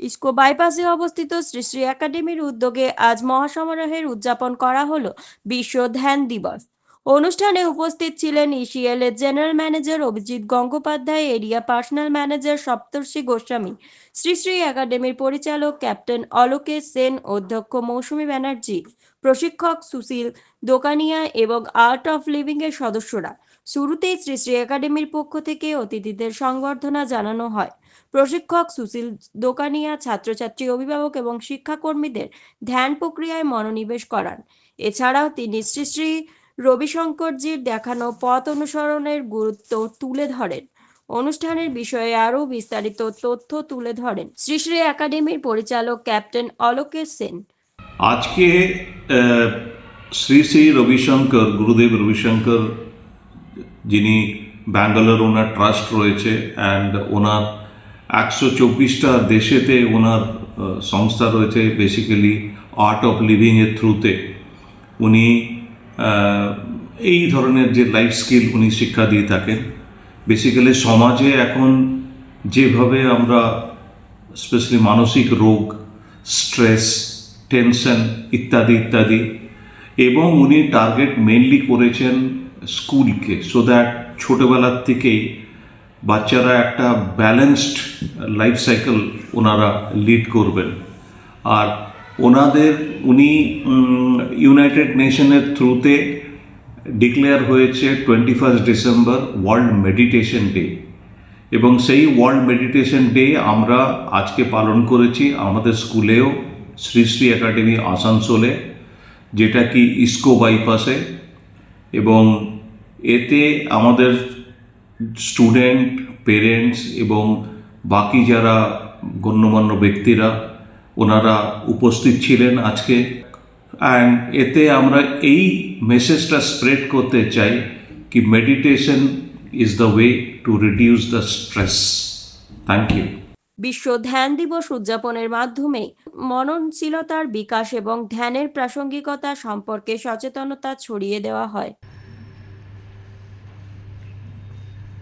ইসকো বাইপাসে অবস্থিত শ্রী শ্রী একাডেমির উদ্যোগে আজ মহাসমারোহের উদযাপন করা হলো বিশ্ব ধ্যান দিবস। অনুষ্ঠানে উপস্থিত ছিলেন ইসিএল এর general manager Abhijit Gangopadhyay, area personnel manager Saptarshi Goswami, Shri Shri একাডেমির পরিচালক ক্যাপ্টেন অলোকেশ সেন, অধ্যক্ষ মৌসুমী ব্যানার্জি, প্রশিক্ষক সুশীল দোকানিয়া এবং আর্ট অফ লিভিং এর সদস্যরা। শুরুতেই শ্রী শ্রী একাডেমির পক্ষ থেকে অতিথিদের সংবর্ধনা জানানো হয়। প্রশিক্ষক সুশীল দোকানিয়া, ছাত্রছাত্রী অভিভাবক এবং শিক্ষাকর্মীদের ধ্যান প্রক্রিয়ায় মনোনিবেশ করান। এছাড়াও তিনি শ্রী শ্রী রবিশঙ্করজির দেখানো পথ অনুসরণের গুরুত্ব তুলে ধরেন। অনুষ্ঠানের বিষয়ে আরও বিস্তারিত তথ্য তুলে ধরেন শ্রী শ্রী একাডেমির পরিচালক ক্যাপ্টেন অলোকেশ সেন। আজকে শ্রী শ্রী রবিশঙ্কর, গুরুদেব রবিশঙ্কর যিনি ব্যাঙ্গালোর ওনার ট্রাস্ট রয়েছে অ্যান্ড ওনার একশো চব্বিশটা দেশেতে ওনার সংস্থা রয়েছে বেসিক্যালি আর্ট অফ লিভিংয়ের থ্রুতে উনি এই ধরনের যে লাইফ স্কিল উনি শিক্ষা দিয়ে থাকেন বেসিক্যালি সমাজে এখন যেভাবে আমরা স্পেশালি মানসিক রোগ স্ট্রেস টেনশন ইত্যাদি ইত্যাদি, এবং উনি টার্গেট মেনলি করেছেন স্কুলকে সো দ্যাট ছোটোবেলার থেকেই বাচ্চারা একটা ব্যালেন্সড লাইফ সাইকেল ওনারা লিড করবেন। আর ওনাদের, উনি ইউনাইটেড নেশনের থ্রুতে ডিক্লেয়ার হয়েছে twenty first December world meditation day এবং সেই ওয়ার্ল্ড মেডিটেশন ডে আমরা আজকে পালন করেছি আমাদের স্কুলেও শ্রী শ্রী একাডেমি আসানসোলে যেটা কি ইসকো বাইপাসে এবং এতে আমাদের স্টুডেন্ট পেরেন্টস এবং বাকি যারা গণ্যমান্য ব্যক্তিরা ওনারা উপস্থিত ছিলেন আজকে। অ্যান্ড এতে আমরা এই মেসেজটা স্প্রেড করতে চাই কি meditation is the way to reduce the stress thank you বিশ্ব ধ্যান দিবস উদযাপনের মাধ্যমে মননশীলতার বিকাশ এবং ধ্যানের প্রাসঙ্গিকতা সম্পর্কে সচেতনতা ছড়িয়ে দেওয়া হয়।